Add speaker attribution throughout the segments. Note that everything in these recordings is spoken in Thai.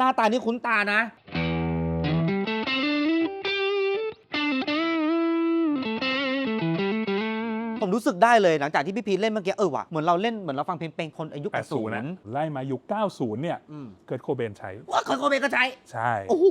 Speaker 1: หน้าตานี่คุ้นตานะ ผมรู้สึกได้เลยหลังจากที่พี่พีทเล่นเมื่อกี้ เออว่ะเหมือนเราเล่นเหมือนเราฟังเพลงเพลงคนอายุ
Speaker 2: 80นะ ไล่มายุค90 เนี่ย
Speaker 1: อืม
Speaker 2: เกิดโคเบนใช้
Speaker 1: ว่าคนโคเบก็ใช้
Speaker 2: ใช่
Speaker 1: โอ้โห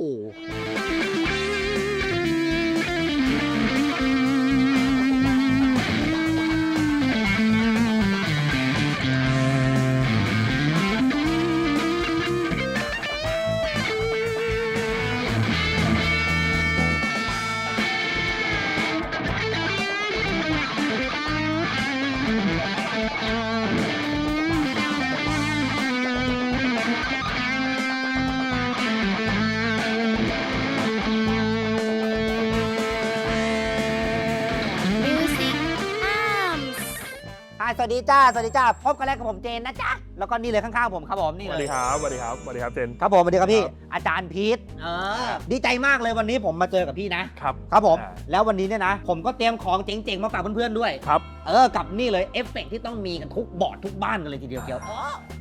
Speaker 1: สวัสดีจ้า สวัสดีจ้า พบกันแล้วกับผมเจนนะจ๊ะ แล้วก็นี่เลยข้างๆผมครับผมนี่
Speaker 2: ส
Speaker 1: เลย
Speaker 2: วัสดีครับสวัสดีครับสวัสดีครับเจน
Speaker 1: ครับผมสวัสดีครับพี่
Speaker 2: ครับ
Speaker 1: อาจารย์พีทเออดีใจมากเลยวันนี้ผมมาเจอกับพี่นะ
Speaker 2: ครับ
Speaker 1: ครับผม
Speaker 2: อ่า
Speaker 1: แล้ววันนี้เนี่ยนะผมก็เตรียมของเจ๋งๆมาฝากเพื่อนๆด้วย
Speaker 2: ครับ
Speaker 1: เออกับนี่เลยเอฟเฟกต์ที่ต้องมีกันทุกบอร์ดทุกบ้านกันเลยทีเดียวเกียว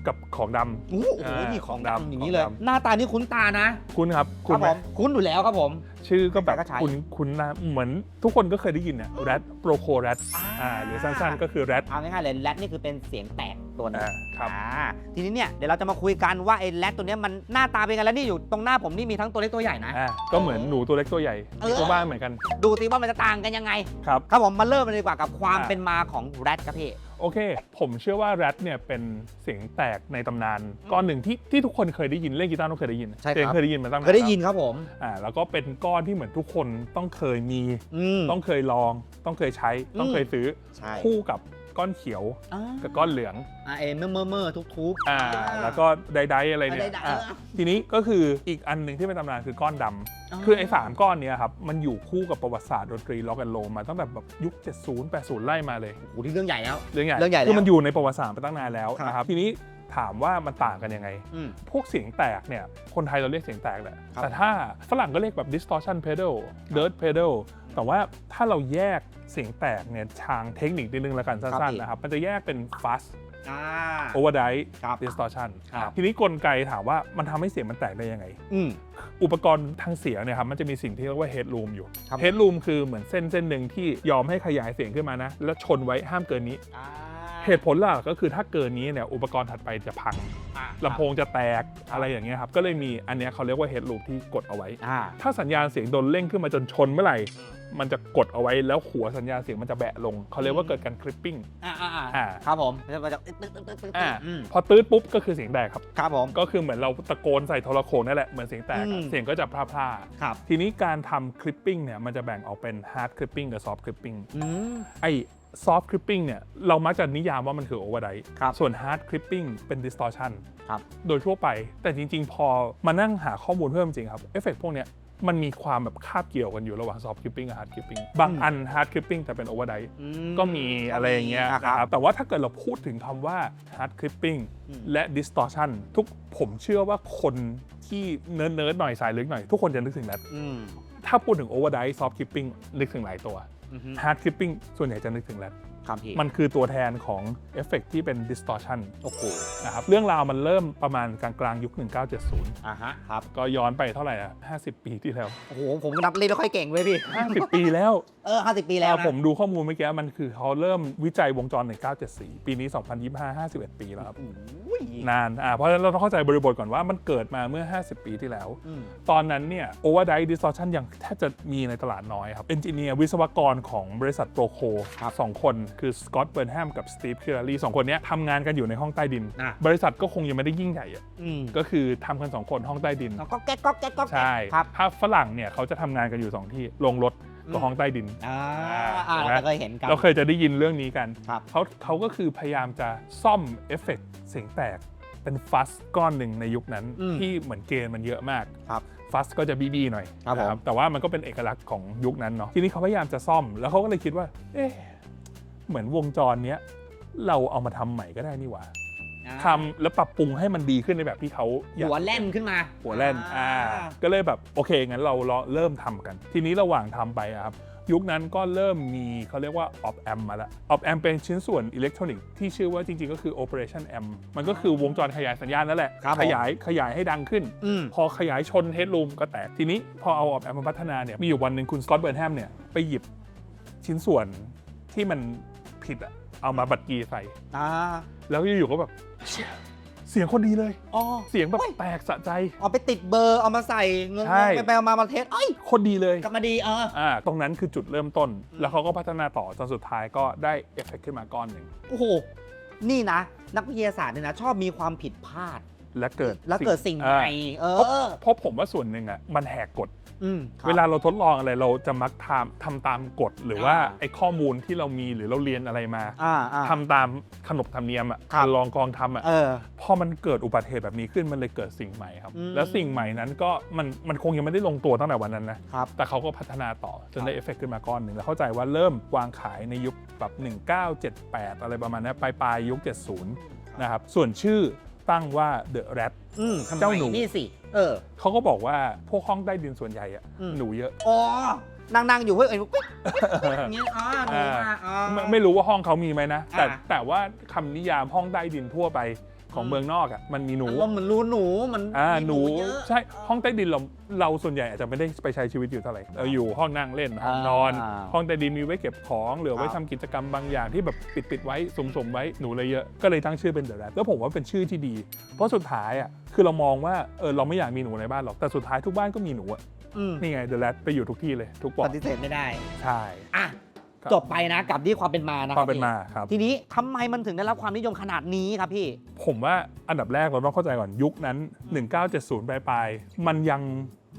Speaker 2: กับของดำ
Speaker 1: โอ้โห
Speaker 2: อ่า
Speaker 1: นี่ของ
Speaker 2: ของดำ
Speaker 1: ดำอย่างนี้เลย
Speaker 2: ของดำ
Speaker 1: หน้าตานี่คุ้นตานะ
Speaker 2: คุณครับ
Speaker 1: ค
Speaker 2: คุณ
Speaker 1: รับ
Speaker 2: ไห
Speaker 1: ผมมคุ้นอยู่แล้วครับผม
Speaker 2: ชื่อก็แบบ
Speaker 1: ใครก็ใช้
Speaker 2: คุณคุณนะเหมือนทุกคนก็เคยได้ยินเนี่ยแรดโปรโคแรดอ่าหรือสั้นๆก็คือแรด
Speaker 1: เอาง่ายๆเลยแรดนี่คือเป็นเสียงแตก ตัวหนึง
Speaker 2: อ่าครับ
Speaker 1: อ่าทีนี้เนี่ยเดี๋ยวเราจะมาคุยกันว่าไอ้แรดตัวเนี้ยมันหน้าตาเป็นไงแล้วนี่อยู่ตรงหน้าผมนี่มีทั้งตัวเล็กตัวใหญ่นะ
Speaker 2: อ่าก็เหมือนหนูตัวเล็กตัวใหญ่
Speaker 1: เออ
Speaker 2: ตัวบ้านเหมือนกัน
Speaker 1: ดูสิว่ามันจะต่างกันยังไง
Speaker 2: ครับ
Speaker 1: ครับผมมาเริ่มกันเลยดีกว่ากับความ
Speaker 2: อ่า
Speaker 1: เป็นมาของแรดครับพี่
Speaker 2: โอเค ผมเชื่อว่าแรดเนี่ยเป็นเสียงแตกในตำนานก้อนหนึ่งที่ที่ทุกคนเคยได้ยินเล่นกีตาร์ต้องเคยได้ยิน
Speaker 1: ใช่ครับ
Speaker 2: เจนเคยได้ยินมาตั้งนาน
Speaker 1: เคยได้ยินครับผม
Speaker 2: อ่าแล้วก็เป็นก้อนที่เหมือนทุกคนต้องเคยมี
Speaker 1: อืม
Speaker 2: ต้องเคยลอง ต้องเคยใช้ ต้องเคยซื้อ
Speaker 1: ใช่
Speaker 2: คู่กับ ก้อนเขียว
Speaker 1: อ่า
Speaker 2: กับก้อนเหลือง
Speaker 1: อ่าเอเมื่อเมื่อเมื่อทุกทุก
Speaker 2: อ่า แล้วก็ไดๆอะไรเนี่ย
Speaker 1: ไดๆ
Speaker 2: อะ
Speaker 1: เออ
Speaker 2: ทีนี้ก็คืออีกอันหนึ่งที่เป็นตำนานคือก้อนดำ
Speaker 1: อ๋อ
Speaker 2: คือไอ้สามก้อนเนี้ยครับ มันอยู่คู่กับประวัติศาสตร์ดนตรีล็อกแอนโลมาตั้งแต่แบบยุค 70 80 ไล่มาเลย
Speaker 1: โอ้โหที่เรื่องใหญ่แล้ว
Speaker 2: เรื่องใหญ่
Speaker 1: เรื่องใหญ่
Speaker 2: คือ
Speaker 1: แล้ว
Speaker 2: มันอยู่ในประวัติศาสตร์มาตั้งนานแล้ว
Speaker 1: ครับ
Speaker 2: นะครับทีนี้ถามว่ามันต่างกันยังไง
Speaker 1: อืม
Speaker 2: พวกเสียงแตกเนี่ย คนไทยเราเรียกเสียงแตกแหละ
Speaker 1: ครับ
Speaker 2: แต่ถ้าฝรั่งก็เรียกแบบ distortion pedal dirt pedal แต่ว่าถ้าเราแยกเสียงแตกเนี่ยทางเทคนิคนิดนึงแล้วกันสั้นๆนะครับ มันจะแยกเป็น fast
Speaker 1: อ่า
Speaker 2: overdrive
Speaker 1: ครับ
Speaker 2: distortion
Speaker 1: ครับ
Speaker 2: ทีนี้กลไกถามว่ามันทำให้เสียงมันแตกได้ยังไง
Speaker 1: อืม
Speaker 2: อุปกรณ์ทางเสียงเนี่ยครับมันจะมีสิ่งที่เรียกว่า headroom อยู่
Speaker 1: ครับ
Speaker 2: headroom คือเหมือนเส้นเส้นหนึ่งที่ยอมให้ขยายเสียงขึ้นมานะ แล้วชนไว้ห้ามเกินนี้
Speaker 1: อ่า
Speaker 2: เหตุผลหลักก็คือถ้าเกินนี้เนี่ยอุปกรณ์ถัดไปจะพัง
Speaker 1: อ่า
Speaker 2: ลำโพงจะแตกอะไรอย่างเงี้ยครับก็เลยมีอันเนี้ยเขาเรียกว่า headroom ที่กดเอาไว้
Speaker 1: อ่า
Speaker 2: ถ้าสัญญาณเสียงโดนเร่งขึ้นมาจนชนเมื่อไหร่ มันจะกดเอาไว้แล้วหัวสัญญาณเสียงมันจะแบะลง เขาเรียกว่าเกิดการ clipping
Speaker 1: อ่าอ่าอ่า
Speaker 2: อ่า
Speaker 1: ครับผมมันจะตึ๊ดตึ๊ดตึ๊ดตึ๊ดตึ๊ด
Speaker 2: อ่า
Speaker 1: อืม
Speaker 2: พอตืดปุ๊บก็คือเสียงแตกครับ
Speaker 1: ครับผม
Speaker 2: ก็คือเหมือนเราตะโกนใส่โทรโขงนั่นแหละเหมือนเสียงแตก
Speaker 1: อื
Speaker 2: อะ
Speaker 1: ม
Speaker 2: เสียงก็จะพร่า
Speaker 1: ครับ
Speaker 2: ๆทีนี้การทำ clipping เนี่ยมันจะแบ่งออกเป็น hard clipping กับ soft clipping
Speaker 1: อืม
Speaker 2: ไอ้ soft clipping เนี่ยเรามักจะนิยามว่ามันคือ overdrive
Speaker 1: ครับ
Speaker 2: ส่วน hard clipping เป็น distortion
Speaker 1: ครับ
Speaker 2: โดยทั่วไป แต่จริง ๆ พอมานั่งหาข้อมูลเพิ่มจริงครับ เอฟเฟกพวกเนี้ย มันมีความแบบคาบเกี่ยวกันอยู่ระหว่าง soft clipping กับ hard clipping บางอัน hard clipping แต่เป็น overdrive
Speaker 1: อื
Speaker 2: ก็มีอะไรอย่างเงี้ย
Speaker 1: อะ
Speaker 2: นะครับแต่ว่าถ้าเกิดเราพูดถึงคำว่า hard clipping
Speaker 1: อืม
Speaker 2: และ distortion ทุกผมเชื่อว่าคนที่เนิร์ดเนิร์ดๆหน่อยสายลึกหน่อย ทุกคนจะนึกถึงแรป
Speaker 1: อืม
Speaker 2: ถ้าพูดถึง overdrive soft clipping นึกถึงหลายตัว
Speaker 1: อืม
Speaker 2: hard clipping ส่วนใหญ่จะนึกถึงแรป
Speaker 1: ครับพี่
Speaker 2: มันคือตัวแทนของเอฟเฟกที่เป็น distortion
Speaker 1: โอ้โห
Speaker 2: นะครับเรื่องราวมันเริ่มประมาณกลางกลางๆยุค 1970
Speaker 1: อ่าฮะครับ
Speaker 2: ก็ย้อนไปเท่าไหร่อะ50 ปีที่แล้ว
Speaker 1: โอ้โห ผมก็นับเลขไม่ค่อยเก่งเลยพี่
Speaker 2: 50 ปีแล้ว
Speaker 1: เออห้าสิบปีแล้ว
Speaker 2: อ่า
Speaker 1: นะ
Speaker 2: ผมดูข้อมูลเมื่อกี้มันคือเขาเริ่มวิจัยวงจร 1974 ปีนี้ 2025 51 ปีแล้วครับ
Speaker 1: โอ้ย
Speaker 2: นานอ่าเพราะฉะนั้นเราต้องเข้าใจบริบทก่อนว่ามันเกิดมาเมื่อ 50 ปีที่แล้ว
Speaker 1: อืม
Speaker 2: ตอนนั้นเนี่ย overdrive distortion ยังแทบจะมีในตลาดน้อยครับเอนจิเนียร์วิศวกรของบริษัทโปรโคสองคนคือสกอตเบิร์นแฮมกับสตีฟคิรารีสองคนเนี้ยทำงานกันอยู่ในห้องใต้ดิน
Speaker 1: อะ
Speaker 2: บริษัทก็คงยังไม่ได้ยิ่งใหญ่อะ
Speaker 1: อืม
Speaker 2: ก็คือทำกันสองคนห้องใต้ดิน
Speaker 1: แล้วก็แก๊กก็แก๊กก็แก๊ก
Speaker 2: ใช่
Speaker 1: ครับ
Speaker 2: ถ้าฝรั่งเนี่ยเขาจะทำงานกันอยู่2ที่ลงรถกับ
Speaker 1: อืม
Speaker 2: ห้องใต้ดิน
Speaker 1: อ่าอ่า
Speaker 2: เห็นไหม
Speaker 1: เราเคยเห็นกัน
Speaker 2: เราเคยจะได้ยินเรื่องนี้กัน
Speaker 1: ครับ
Speaker 2: เขาเขาก็คือพยายามจะซ่อมเอฟเฟกต์เสียงแตก เป็นฟัสก้อนหนึ่งในยุคนั้น
Speaker 1: อืม
Speaker 2: ที่เหมือนเกณฑ์มันเยอะมาก
Speaker 1: ครับ
Speaker 2: ฟัสก็จะบีบีหน่อย
Speaker 1: ครับผม
Speaker 2: นะแต่ว่ามันก็เป็นเอกลักษณ์ของยุคนั้นเนาะทีนี้เขาพยายามจะซ่อมแล้วเขาก็เลยคิดว่า เอ๊ะ เหมือนวงจรเนี้ยเราเอามาทำใหม่ก็ได้นี่หว่า
Speaker 1: อ่า
Speaker 2: ทำแล้วปรับปรุงให้มันดีขึ้นในแบบที่เขาอยาก
Speaker 1: หัวแล่นขึ้นมา
Speaker 2: หัวแล่น อ่า ก็เลยแบบโอเค งั้นเราเริ่มทำกัน ทีนี้ระหว่างทำไปอะครับ ยุคนั้นก็เริ่มมีเขาเรียกว่า op amp มาแล้ว op amp เป็นชิ้นส่วนอิเล็กทรอนิกส์ที่ชื่อว่าจริง ๆ ก็คือ operation amp มันก็คือวงจรขยายสัญญาณนั่นแหละ
Speaker 1: ครับผม
Speaker 2: ขยายขยายให้ดังขึ้น
Speaker 1: อืม
Speaker 2: พอขยายชนเฮด o ูมก็แตก ทีนี้พอเอา op amp มาพัฒนาเนี่ย มีอยู่วันหนึ่งคุณสกอตเบิร์นแฮมเนี่ย ไปหยิบชิ้นส่วนที่มัน ผิดอะเอามาบัดกีใส่
Speaker 1: อ่า
Speaker 2: แล้วอยู่ๆก็แบบเชี่ยเสียงคนดีเลย
Speaker 1: อ๋อ
Speaker 2: เสียงแบบ
Speaker 1: เฮ้ย
Speaker 2: แตกสะใจ
Speaker 1: เอาไปติดเบอร์เอามาใส่เงิน
Speaker 2: ใช่
Speaker 1: ไปไปเอามามาเทสเอ้ย
Speaker 2: คนดีเลย
Speaker 1: กลับมาดีเออ
Speaker 2: อ่าตรงนั้นคือจุดเริ่มต้น
Speaker 1: อืม
Speaker 2: แล้วเขาก็พัฒนาต่อจนสุดท้ายก็ได้เอฟเฟกต์ขึ้นมาก้อนหนึ่ง
Speaker 1: โอ้โห นี่นะ นักวิทยาศาสตร์เนี่ยนะ ชอบมีความผิดพลาด
Speaker 2: และเกิด
Speaker 1: แล้วเกิดสิ่งใหม่ เอ
Speaker 2: เพราะ
Speaker 1: อ
Speaker 2: เพราะผมว่าส่วนหนึ่งอะมันแหกกฎ
Speaker 1: อืมครับ
Speaker 2: เวลาเราทดลองอะไรเราจะมักทำทำตามกฎหรือว่า
Speaker 1: อ่า
Speaker 2: ไอ้ข้อมูลที่เรามีหรือเราเรียนอะไรมา
Speaker 1: อ่าอ่า
Speaker 2: ทำตามขนบธรรมเนียมอะ
Speaker 1: ครับ
Speaker 2: ลองกองทำอะ
Speaker 1: เออ
Speaker 2: พอมันเกิดอุบัติเหตุแบบนี้ขึ้นมันเลยเกิดสิ่งใหม่ครับ
Speaker 1: อืม
Speaker 2: แล้วสิ่งใหม่นั้นก็มันมันคงยังไม่ได้ลงตัวตั้งแต่วันนั้นนะครับ แต่เขาก็พัฒนาต่อจนได้เอฟเฟกต์ขึ้นมาก้อนหนึ่งแล้วเข้าใจว่าเริ่มวางขายในยุคแบบ1978 อะไรประมาณนั้นปลายปลายๆยุค 70 นะครับ ส่วนชื่อ ตั้งว่า The Rat
Speaker 1: อืมทำไม
Speaker 2: เจ้าหนู
Speaker 1: นี่สิ เออ
Speaker 2: เขาก็บอกว่าพวกห้องใต้ดินส่วนใหญ่อะ
Speaker 1: อืม
Speaker 2: หนูเยอะ
Speaker 1: อ๋อนั่งนั่งๆอยู่เฮ้ยเอ้ยปิ๊กปิ๊กอย่างเงี้ยอ่าหนูมาอ่า
Speaker 2: ไม่ไม่รู้ว่าห้องเขามีไหมนะ แต่
Speaker 1: อ่า
Speaker 2: แต่ว่าคำนิยามห้องใต้ดินทั่วไป ของ
Speaker 1: อืม
Speaker 2: เมืองนอกอะมันมีหนู
Speaker 1: อารมณ์เหมือนรูหนูมัน
Speaker 2: อ่า
Speaker 1: มี
Speaker 2: หนู
Speaker 1: เยอะ
Speaker 2: ใช่ห้องใต้ดินเราเราส่วนใหญ่อาจจะไม่ได้ไปใช้ชีวิตอยู่เท่าไหร่เราอยู่ห้องนั่งเล่นห้องนอน
Speaker 1: อ่า
Speaker 2: ห้องใต้ดินมีไว้เก็บของหรือไว้
Speaker 1: ครั
Speaker 2: ทำ
Speaker 1: บ
Speaker 2: กิจกรรมบางอย่างที่แบบปิดปิดๆไว้สมสมๆไว้หนูเลยเยอะก็เลยตั้งชื่อเป็นเดอะแรดแล้วผมว่าเป็นชื่อที่ดี เพราะสุดท้ายอะคือเรามองว่าเออเราไม่อยากมีหนูในบ้านหรอกแต่สุดท้ายทุกบ้านก็มีหนูอะ
Speaker 1: อืม
Speaker 2: นี่ไงเดอะแรดไปอยู่ทุกที่เลยทุกปอ
Speaker 1: ป
Speaker 2: ด
Speaker 1: ฏิเสธไม่ได้
Speaker 2: ใช่
Speaker 1: อะ
Speaker 2: ครับ
Speaker 1: จบไปนะกับที่ความเป็นมานะ
Speaker 2: ความเป็น
Speaker 1: พี่
Speaker 2: มาครับ
Speaker 1: ทีนี้ทำไมมันถึงได้รับความนิยมขนาดนี้ครับพี่
Speaker 2: ผมว่าอันดับแรกเราต้องเข้าใจก่อนยุคนั้น 1970 ปลายๆมันยัง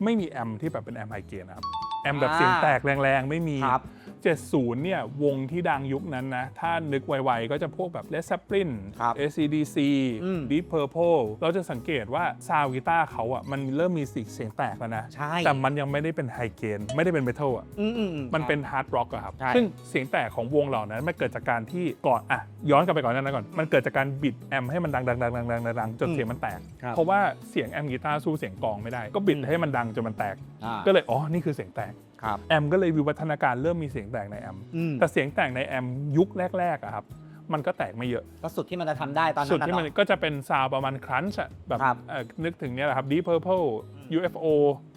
Speaker 2: ไม่มีแอมที่แบบเป็นแอมไฮเกนนะครับ แอมแบบ
Speaker 1: อ่า
Speaker 2: เสียงแตกแรงๆ ไม่มี
Speaker 1: ครับ
Speaker 2: 70 เนี่ย วงที่ดังยุคนั้นนะ ถ้านึกไวๆ ก็จะพวกแบบ Led Zeppelin
Speaker 1: ครับ
Speaker 2: ACDC
Speaker 1: อืม
Speaker 2: Deep Purple เราจะสังเกตว่าซาวด์กีตาร์เขาอะมันเริ่มมีเสียงแตกแล้วนะ
Speaker 1: ใช่
Speaker 2: แต่มันยังไม่ได้เป็นไฮเกนไม่ได้เป็นเมทัลอะ
Speaker 1: อืมอืมอื
Speaker 2: มันเป็นฮาร์ดร็อกอะครับ
Speaker 1: ใช่
Speaker 2: ซึ่งเสียงแตกของวงเหล่านั้นมันเกิดจากการที่ก่อนอะย้อนกลับไปก่อนนั้นนะก่อน มันเกิดจากการบิดแอมป์ให้มันดังดังดังดังดังดังจนเสียงมันแตก
Speaker 1: ครับ
Speaker 2: เพราะว่าเสียงแอมป์กีตาร์สู้เสียงกลองไม่ได้ ก็บิด
Speaker 1: อืม
Speaker 2: ให้มันดังจนมันแตก
Speaker 1: อ่า
Speaker 2: ก็เลย อ๋อ นี่คือเสียงแตก
Speaker 1: ครับ
Speaker 2: แอมป์ก็เลยวิวัฒนาการเริ่มมีเสียงแตกในแอมป์
Speaker 1: อืม
Speaker 2: แต่เสียงแตกในแอมป์ยุคแรกๆอะครับ มันก็แตกไม่เยอะ
Speaker 1: ก็สุดที่มันจะทำได้ตอนนั้น
Speaker 2: สุดที่
Speaker 1: น่ะ
Speaker 2: มัน
Speaker 1: เนาะ
Speaker 2: ก็จะเป็นซาวด์ประมาณครันช์อะแบบ
Speaker 1: ครับ
Speaker 2: เอ่อนึกถึงเนี้ยแหละครับ Deep Purple
Speaker 1: อืม
Speaker 2: UFO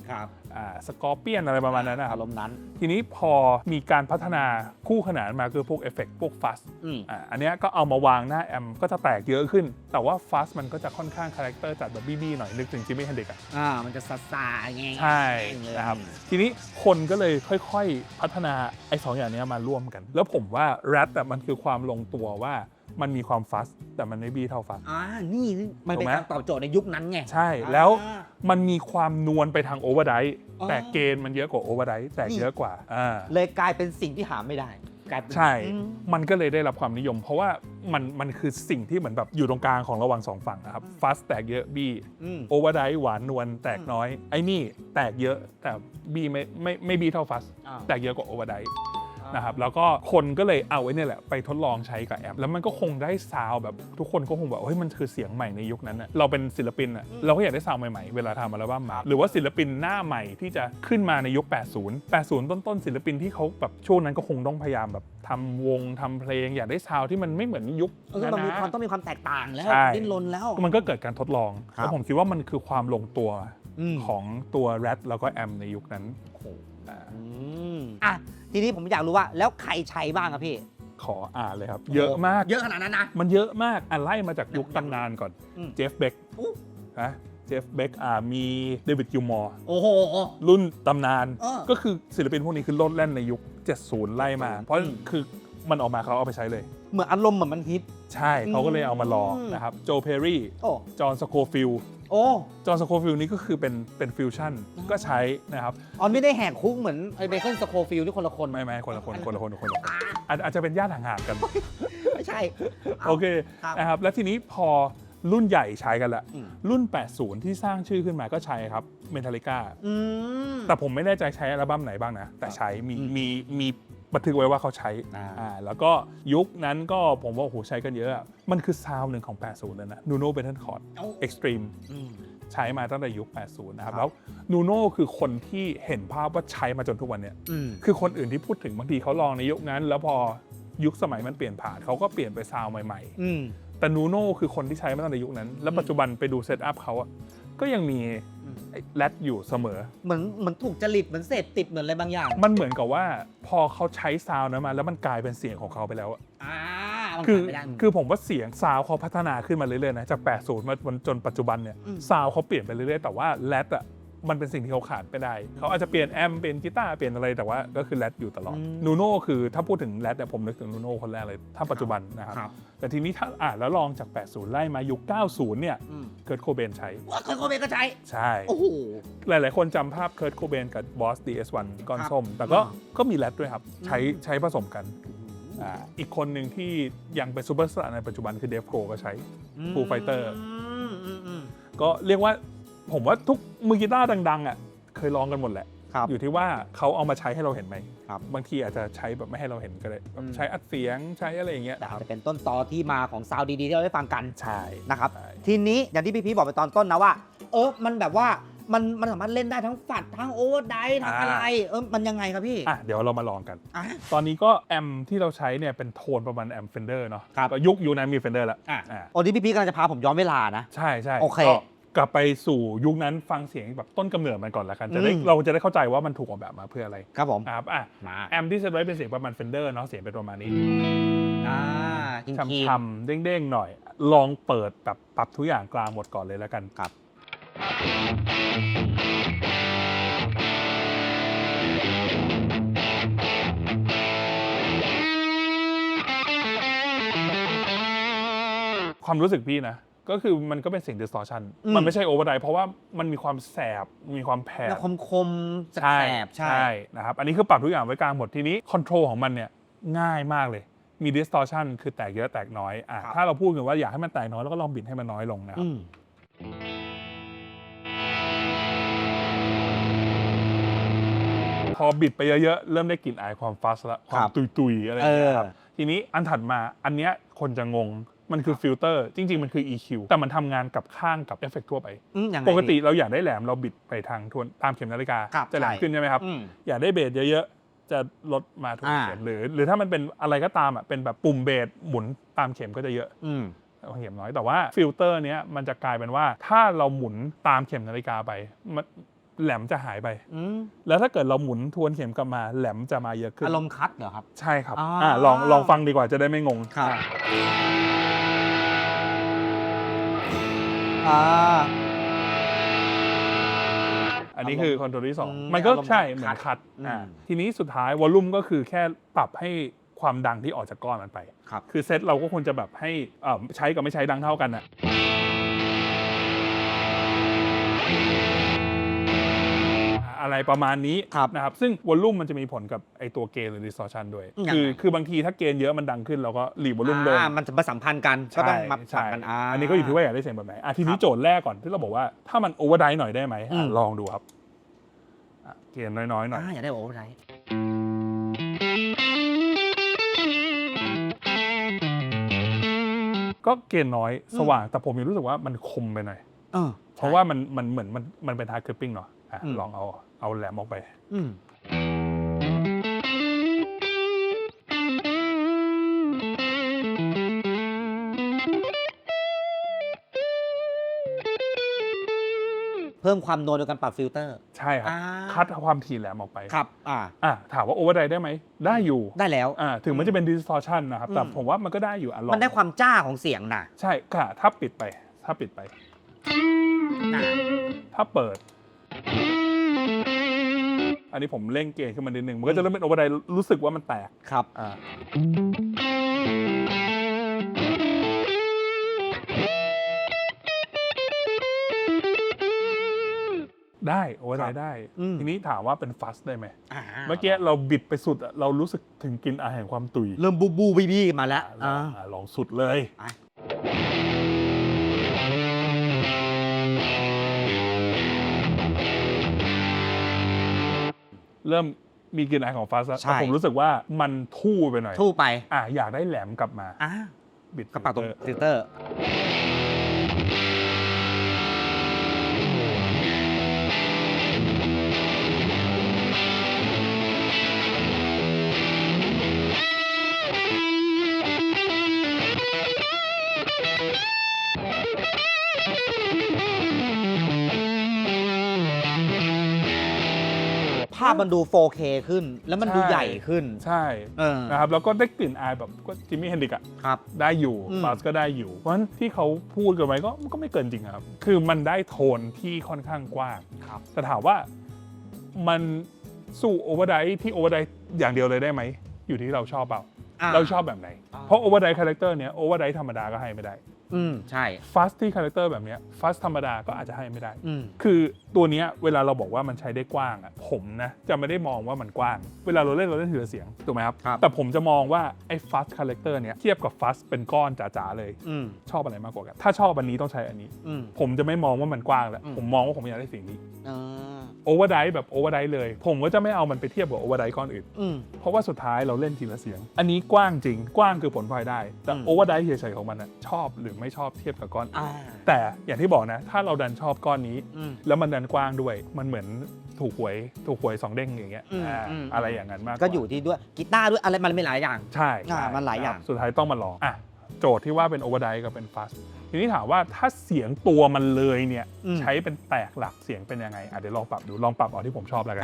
Speaker 1: ครับ
Speaker 2: อ่าสกอร์เปียนอะไรประมาณนั้นนะครับ
Speaker 1: อารมณ์นั้น
Speaker 2: ทีนี้พอมีการพัฒนาคู่ขนานมาคือพวกเอฟเฟกพวกฟัส
Speaker 1: อืม
Speaker 2: อ่าอันเนี้ยก็เอามาวางหน้าแอมก็จะแตกเยอะขึ้น แต่ว่าฟัสมันก็จะค่อนข้างคาแรคเตอร์จัดแบบบี้ๆหน่อยนึกถึงจิมมี่เฮนดิกอะ
Speaker 1: อ่ามันจะซาซาไง
Speaker 2: ใช่นะครับทีนี้คนก็เลยค่อยๆ พัฒนาไอ้สองอย่างเนี้ยมาร่วมกัน แล้วผมว่าแรปแต่มันคือความลงตัวว่า มันมีความฟัสแต่มันไม่บี้เท่าฟัส
Speaker 1: อ่านี่มันเป็น
Speaker 2: ถูกไหม
Speaker 1: การตอบโจทย์ในยุคนั้นไง
Speaker 2: ใช่แล้ว
Speaker 1: อ่า
Speaker 2: มันมีความนวลไปทางโอเวอร์ได
Speaker 1: อ๋อ
Speaker 2: แต่เกณฑ์มันเยอะกว่าโอเวอร์ไดแต่
Speaker 1: นี่
Speaker 2: เยอะกว่าอ่า
Speaker 1: เลยกลายเป็นสิ่งที่หาไม่ได้กลายเป็น
Speaker 2: ใช่
Speaker 1: อืม
Speaker 2: มันก็เลยได้รับความนิยม เพราะว่ามันมันคือสิ่งที่เหมือนแบบอยู่ตรงกลางของระหว่างสองฝั่งนะครับฟัสแตกเยอะบี้
Speaker 1: อืม
Speaker 2: โอเวอร์ไดหวานนวลแตกน้อย ไอ้นี่แตกเยอะแต่บี้ไม่ไม่ไม่บี้เท่าฟัส
Speaker 1: อ่า
Speaker 2: แตกเยอะกว่าโอเวอร์ได นะครับแล้วก็คนก็เลยเอาไอ้เนี่ยแหละไปทดลองใช้กับแอป แล้วมันก็คงได้ซาวด์แบบทุกคนก็คงแบบเฮ้ยมันคือเสียงใหม่ในยุคนั้นอะเราเป็นศิลปินอะเราก็อยากได้ซาวด์ใหม่ๆ เวลาทำอัลบั้มมา หรือว่าศิลปินหน้าใหม่ที่จะขึ้นมาในยุค 80 80 ต้นๆศิลปินที่เขาแบบช่วงนั้นก็คงต้องพยายามแบบทำวงทำเพลง อยากได้ซาวด์ที่มันไม่เหมือนยุค
Speaker 1: เออ
Speaker 2: นั้น
Speaker 1: มันมี
Speaker 2: นะ
Speaker 1: ความต้องมีความแตกต่างแล้ว
Speaker 2: ใช่
Speaker 1: ดิ้นรนแล้ว
Speaker 2: มันก็เกิดการทดลอง
Speaker 1: ครับ
Speaker 2: แล้วผมคิดว่ามันคือความลงตัว
Speaker 1: อืม
Speaker 2: ของตัวแรดแล้วก็แอมในยุคนั้น อ่า
Speaker 1: อืมอะทีนี้ผมอยากรู้ว่าแล้วใครใช้บ้างครับพี่
Speaker 2: ขออ่านเลยครับ เยอะมาก
Speaker 1: เยอะขนาดนั้นนะ
Speaker 2: มันเยอะมากอะไล่มาจากยุคตำนานก่อน
Speaker 1: อืม
Speaker 2: เจฟเบก
Speaker 1: อู้
Speaker 2: นะเจฟเบกอ่ามีเดวิดกิลมอร์
Speaker 1: โอ้โห
Speaker 2: รุ่นตำนาน
Speaker 1: เออ
Speaker 2: ก็คือศิลปินพวกนี้คือโลดแล่นในยุค 70 ไล่มา เพราะ
Speaker 1: อืม
Speaker 2: คือ มันออกมาเขาเอาไปใช้เลย
Speaker 1: เหมือนอารมณ์เหมือนมันฮิต
Speaker 2: ใช่เขาก็เลยเอามาลอง
Speaker 1: อืม
Speaker 2: นะครับ โจเพอรี่
Speaker 1: โอ้
Speaker 2: จอห์นสโคฟิล
Speaker 1: โอ้
Speaker 2: จอห์นสโคฟิลนี่ก็คือเป็นเป็นฟิวชั่นก็ใช้นะครับ
Speaker 1: ออนไม่ได้แหกคุกเหมือนไอ้เบเคิลสโคฟิลที่คนละคน
Speaker 2: ไม่ไม่คนละคนคนละคนคนละคนอาจอาจจะเป็นญาติห่างๆกัน
Speaker 1: ไม่ใช่า
Speaker 2: โอเค
Speaker 1: ครับ
Speaker 2: นะครับ แล้วทีนี้พอรุ่นใหญ่ใช้กันละ
Speaker 1: อืม
Speaker 2: รุ่น 80 ที่สร้างชื่อขึ้นมาก็ใช้ครับเมทัลิก้า
Speaker 1: อืม
Speaker 2: แต่ผมไม่แน่ใจใช้อัลบั้มไหนบ้างนะ แต่ใช้มี
Speaker 1: อืม
Speaker 2: มีมี บันทึกไว้ว่าเขาใช้
Speaker 1: อ่า
Speaker 2: อ่าแล้วก็ยุคนั้นก็ผมว่าโอ้โหใช้กันเยอะอะมันคือซาวด์หนึ่งของ 80 เลยนะนูโน่เบนเทนคอร์ด
Speaker 1: เอ้า
Speaker 2: เอ็กซ์ตรีม
Speaker 1: อืม
Speaker 2: ใช้มาตั้งแต่ยุค 80 นะครับ
Speaker 1: ครับ
Speaker 2: แล้วนูโน่คือคนที่เห็นภาพว่าใช้มาจนทุกวันเนี่ย
Speaker 1: อืม
Speaker 2: คือคนอื่นที่พูดถึงบางทีเขาลองในยุคนั้น แล้วพอยุคสมัยมันเปลี่ยนผ่านเขาก็เปลี่ยนไปซาวด์ใหม่
Speaker 1: อืม
Speaker 2: ๆแต่นูโน่คือคนที่ใช้มาตั้งแต่ยุคนั้น แล้วปัจจุบันไปดูเซตอัพเขาอะ ก็ยังมี
Speaker 1: อืม
Speaker 2: แรดอยู่เสมอ
Speaker 1: เหมือนเหมือนถูกจริตเหมือนเสพติดเหมือนอะไรบางอย่าง
Speaker 2: มันเหมือนกับว่าพอเขาใช้ซาวน์นั้นมา แล้วมันกลายเป็นเสียงของเขาไปแล้วอะ
Speaker 1: อ่ามัน
Speaker 2: คือ
Speaker 1: ขายไม่ได้
Speaker 2: คือผมว่าเสียงซาวด์เขาพัฒนาขึ้นมาเรื่อยๆนะจาก 80 มาจนปัจจุบันเนี่ย
Speaker 1: อืม
Speaker 2: ซาวด์เขาเปลี่ยนไปเรื่อยๆแต่ว่าแรดอะมันเป็นสิ่งที่เขาขาดไม่ได้ เขาอาจจะเปลี่ยนแอมป์เปลี่ยนกีตาร์เปลี่ยนอะไรแต่ว่าก็คือแรดอยู่ตลอด
Speaker 1: อืม
Speaker 2: นูโน่คือถ้าพูดถึงแรดเนี่ยผมนึกถึงนูโน่คนแรกเลยถ้าปัจจุบันนะครับ
Speaker 1: ครับ
Speaker 2: แต่ทีนี้ถ้าอ่าแล้วลองจาก 80 ไล่มายุค 90 เนี่ย
Speaker 1: อืม
Speaker 2: เคิร์ตโคเบนใช้
Speaker 1: ว่าเคยโคเบก็ใช้
Speaker 2: ใช่
Speaker 1: โอ้โห
Speaker 2: หลาย ๆ คนจำภาพเคิร์ตโคเบนกับบอส DS1 ก้อน
Speaker 1: ครับ
Speaker 2: ส้ม แต่ก็
Speaker 1: อ่า
Speaker 2: ก็มีแรดด้วยครับ ใช้
Speaker 1: อืม
Speaker 2: ใช้ผสมกันอ่าอีกคนหนึ่งที่ยังเป็นซูเปอร์สตาร์ในปัจจุบันคือเดฟโกก็ใช้ Foo Fighter
Speaker 1: อืมอืมอืม
Speaker 2: ก็เรียกว่าผมว่าทุกมือกีตาร์ดัง ๆ อะ เคยลองกันหมดแหละ
Speaker 1: ครับ
Speaker 2: อยู่ที่ว่าเขาเอามาใช้ให้เราเห็นไหม
Speaker 1: ครับ
Speaker 2: บางทีอาจจะใช้แบบไม่ให้เราเห็นก็ได้แบบ
Speaker 1: อืม
Speaker 2: ใช้อัดเสียงใช้อะไรอย่างเงี้ย
Speaker 1: แต่อาจจะเป็นต้นตอที่มาของซาวด์ดีๆที่เราได้ฟังกัน
Speaker 2: ใช่
Speaker 1: นะครับ
Speaker 2: ใช่
Speaker 1: ทีนี้อย่างที่พี่พีชบอกไปตอนต้นนะว่า เออมันแบบว่ามันมันสามารถเล่นได้ทั้งฝัดทั้งโอเวอร์ไดทั้งอะไรเออมันยังไงครับพี่
Speaker 2: อะเดี๋ยวเรามาลองกัน
Speaker 1: อะ
Speaker 2: ตอนนี้ก็แอมที่เราใช้เนี่ยเป็นโทนประมาณแอมเฟนเดอร์เนาะ
Speaker 1: ครับ
Speaker 2: ก็ยุคยูนั้นมีเฟนเดอร์แล้ว
Speaker 1: อะ
Speaker 2: อะ
Speaker 1: โอ้ที่พี่พีชกำลังจะพาผมย้อนเวลานะ
Speaker 2: ใช่ใช่
Speaker 1: โอเค
Speaker 2: ก็ กลับไปสู่ยุคนั้นฟังเสียงแบบต้นกำเนิดมันก่อนละกันจะได้
Speaker 1: อืม
Speaker 2: เราจะได้เข้าใจว่ามันถูกออกแบบมาเพื่ออะไร
Speaker 1: ครับผม
Speaker 2: ครับอะ
Speaker 1: มา
Speaker 2: แอมที่เซตไว้เป็นเสียงประมาณเฟนเดอร์เนาะเสียงเป็นประมาณนี้
Speaker 1: อ่าคิงคี
Speaker 2: ช่ำๆเด้งๆหน่อย ลองเปิดแบบปรับทุกอย่างกลางหมดก่อนเลยแล้วกัน
Speaker 1: ครับ
Speaker 2: ความรู้สึกพี่นะ ก็คือมันก็เป็นเสียง distortion
Speaker 1: อืม
Speaker 2: มันไม่ใช่ overdrive เพราะว่ามันมีความแสบมีความแผ
Speaker 1: แล้ว
Speaker 2: บ
Speaker 1: คมคมๆแส
Speaker 2: ใช่
Speaker 1: บๆใช่
Speaker 2: ใช่ นะครับ อันนี้คือปรับทุกอย่างไว้กลางหมดทีนี้ control ของมันเนี่ยง่ายมากเลย มี distortion คือแตกเยอะแตกน้อยอะ
Speaker 1: ครับ
Speaker 2: ถ้าเราพูดกันว่าอยากให้มันแตกน้อย แล้วก็ลองบิดให้มันน้อยลงนะครับ
Speaker 1: อืม
Speaker 2: พอบิดไปเยอะๆ เริ่มได้กลิ่นอายความฟัสละ ความตุยๆ อะไรอย่างเงี้ยครับ ทีนี้อันถัดมาอันเนี้ยคนจะงง มันคือฟิลเตอร์จริง ๆ มันคือ EQ แต่มันทำงานกับข้างกับเอฟเฟกทั่วไป
Speaker 1: อืมยังไง
Speaker 2: ปกติ
Speaker 1: พี่
Speaker 2: เราอยากได้แหลมเราบิดไปทางทวนตามเข็มนาฬิกา
Speaker 1: ครับ
Speaker 2: จะแหลม
Speaker 1: ใช่
Speaker 2: ขึ้นใช่ไหมครับ
Speaker 1: อืม
Speaker 2: อยากได้เบสเยอะๆ จะลดมาทุก
Speaker 1: อ่า
Speaker 2: เข็มหรือ หรือถ้ามันเป็นอะไรก็ตามอะเป็นแบบปุ่มเบสหมุนตามเข็มก็จะเยอะ
Speaker 1: อืม
Speaker 2: เข็มน้อยแต่ว่าฟิลเตอร์เนี้ยมันจะกลายเป็นว่าถ้าเราหมุนตามเข็มนาฬิกาไปมันแหลมจะหายไป
Speaker 1: อืม
Speaker 2: แล้วถ้าเกิดเราหมุนทวนเข็มกลับมาแหลมจะมาเยอะขึ้น
Speaker 1: อารมณ์คัดเหรอครับ
Speaker 2: ใช่ครับ
Speaker 1: อ่า
Speaker 2: อ่าลองลองฟังดีกว่าจะได้ไม่งง
Speaker 1: ครับ อ่า
Speaker 2: อันนี้คือคอนโทรลที่
Speaker 1: อืม
Speaker 2: 2มันก็
Speaker 1: อารมณ์
Speaker 2: ใช่
Speaker 1: คัด
Speaker 2: เหมือนคัด
Speaker 1: อืม
Speaker 2: อ่าทีนี้สุดท้ายวอลลุ่มก็คือแค่ปรับให้ความดังที่ออกจากก้อนมันไป
Speaker 1: ครับ
Speaker 2: คือเซตเราก็ควรจะแบบให้เอ่อใช้กับไม่ใช้ดังเท่ากันอะ อะไรประมาณนี้
Speaker 1: ครับ
Speaker 2: นะครับซึ่งวอลลุ่มมันจะมีผลกับไอตัวเกนหรือ distortion ด้วย
Speaker 1: ยังไง
Speaker 2: คือคือบางทีถ้าเกนเยอะมันดังขึ้นเราก็หลีวอลลุ่มลง
Speaker 1: อ่ามันจะมาสัมพันธ์กันก็ต้องมาปรับ
Speaker 2: ใช่
Speaker 1: กันอ่า
Speaker 2: อันนี้ก็อยู่ที่ว่าอยากได้เสียงแบบไหนอะทีนี้โจทย์แรกก่อนที่เราบอกว่าถ้ามันโอเวอร์ไดหน่อยได้ไหมอะ
Speaker 1: อืม
Speaker 2: ลองดูครับอะเกณฑ์น้อยๆหน่อย
Speaker 1: อ่าอย่าได้โอเวอร์ไดท์
Speaker 2: ก็เกณฑ์น้อยสว่าง แต่ผมยังรู้สึกว่ามันคมไปหน่อย
Speaker 1: เออ
Speaker 2: เพราะว่ามันมันเหมือนมันมันเป็นฮาร์ดคลิปปิ้งเนาะอะ
Speaker 1: อืม
Speaker 2: ลองเอา เอาแหลมออกไป
Speaker 1: อืมเพิ่มความโนวโดยการปรับฟิลเตอร์
Speaker 2: ใช่ครับ
Speaker 1: อ่า
Speaker 2: คัดความถี่แหลมออกไป
Speaker 1: ครับ อ่า
Speaker 2: อะถามว่าโอเวอร์ไดได้ไหม ได้อยู่
Speaker 1: ได้แล้ว
Speaker 2: อะถึงมันจะเป็น distortion นะครับ แต่
Speaker 1: อืม
Speaker 2: ผมว่ามันก็ได้อยู่อะลอง
Speaker 1: มันได้ความจ้าของเสียงน่ะ
Speaker 2: ใช่ค่ะ ถ้าปิดไป ถ้าปิดไป
Speaker 1: น่ะ
Speaker 2: ถ้าเปิดอั นนี้ผมเร่งเกณฑ์ขึ้นมานิดนึงมันก็จะเริ่มเป็นโอเวอร์ไดรู้สึกว่ามันแตก
Speaker 1: ครับ
Speaker 2: อ่าได้โอเวอร์ได
Speaker 1: ครับ
Speaker 2: ได้
Speaker 1: อืม
Speaker 2: ทีนี้ถามว่าเป็นฟัสได้ไหม
Speaker 1: อ่า
Speaker 2: เมื่อกี้เราบิดไปสุดอะเรารู้สึกถึงกลินอายแห่งความตุย
Speaker 1: เริ่มบูบูบีบีมาแล้ว
Speaker 2: อะล
Speaker 1: อ่า
Speaker 2: องอะลองสุดเลย
Speaker 1: อะ
Speaker 2: เริ่มมีกลิ่นอายของฟัสแล้ว
Speaker 1: ใช่
Speaker 2: แต่ผมรู้สึกว่ามันทู่ไปหน่อย
Speaker 1: ทู่ไป
Speaker 2: อะอยากได้แหลมกลับมา
Speaker 1: อ่า
Speaker 2: บิด
Speaker 1: กระเป๋าตรง
Speaker 2: ฟิลเตอร์
Speaker 1: ฟิลเตอร์าพมันดู 4K ขึ้น แล้วมันดู
Speaker 2: ใช่
Speaker 1: ใหญ่ขึ้น
Speaker 2: ใช่
Speaker 1: เออ
Speaker 2: นะครับแล้วก็ได้กลิ่นอายแบบก็จิมมี่เฮนดิกอะ
Speaker 1: ครับ
Speaker 2: ได้อยู่
Speaker 1: อืม
Speaker 2: บัสก็ได้อยู่ เพราะฉะนั้นที่เขาพูดกันไว้ก็ก็ไม่เกินจริงอะครับ คือมันได้โทนที่ค่อนข้างกว้าง
Speaker 1: ครับ
Speaker 2: แต่ถามว่ามันสู้โอเวอร์ไดที่โอเวอร์ไดอย่างเดียวเลยได้ไหม อยู่ที่เราชอบเปล่า
Speaker 1: อะ
Speaker 2: เราชอบแบบไหน
Speaker 1: อ่า
Speaker 2: เพราะโอเวอร์ไดคาแรคเตอร์เนี้ยโอเวอร์ไดธรรมดาก็ให้ไม่ได้
Speaker 1: อืมใช่
Speaker 2: ฟัสที่คาแรคเตอร์แบบเนี้ยฟัสธรรมดาก็อาจจะให้ไม่ได้
Speaker 1: อืม
Speaker 2: คือตัวเนี้ยเวลาเราบอกว่ามันใช้ได้กว้างอะผมนะจะไม่ได้มองว่ามันกว้าง เวลาเราเล่นเราเล่นทีละเสียงถูกไหมครับ
Speaker 1: ครับ
Speaker 2: แต่ผมจะมองว่าไอ้ฟัสคาแรคเตอร์เนี้ยเทียบกับฟัสเป็นก้อนจ๋าๆเลย
Speaker 1: อืม
Speaker 2: ชอบอะไรมากกว่ากัน ถ้าชอบอันนี้ต้องใช้อันนี้
Speaker 1: อืม
Speaker 2: ผมจะไม่มองว่ามันกว้างแล้ว
Speaker 1: อืม
Speaker 2: ผมมองว่าผมอยากได้สิ่งนี้
Speaker 1: อ่า
Speaker 2: โอเวอร์ไดแบบโอเวอร์ไดเลย ผมก็จะไม่เอามันไปเทียบกับโอเวอร์ไดก้อนอื่น
Speaker 1: อืม
Speaker 2: เพราะว่าสุดท้ายเราเล่นทีละเสียง อันนี้กว้างจริง กว้างคือผลพลอยได้ แต่
Speaker 1: อืม
Speaker 2: โอเวอร์ไดเฉยๆของมันอะชอบหรือไม่ชอบเทียบกับก้อนอื่น
Speaker 1: อ่า
Speaker 2: แต่อย่างที่บอกนะ ถ้าเราดันชอบก้อนนี้
Speaker 1: อืม
Speaker 2: แล้วมันดันกว้างด้วย มันเหมือนถูกหวย ถูกหวยสองเด้งอย่างเงี้ย
Speaker 1: อืม
Speaker 2: อ่า
Speaker 1: อืม
Speaker 2: อะไรอย่างนั้นมาก
Speaker 1: ก็อยู่ที่ด้วยกีตาร์ด้วยอะไรมันไม่หลายอย่าง
Speaker 2: ใช่
Speaker 1: อ่า
Speaker 2: ใช่
Speaker 1: มันหลายอย่าง
Speaker 2: ครับสุดท้ายต้องมาลองอะ โจทย์ที่ว่าเป็นโอเวอร์ไดกับเป็นฟัสทีนี้ถามว่าถ้าเสียงตัวมันเลยเนี่ย
Speaker 1: อืม
Speaker 2: ใช้เป็นแตกหลักเสียงเป็นยังไงอะเดี๋ยวลองปรับดูลองปรับเอาที่ผมชอบแล้วกัน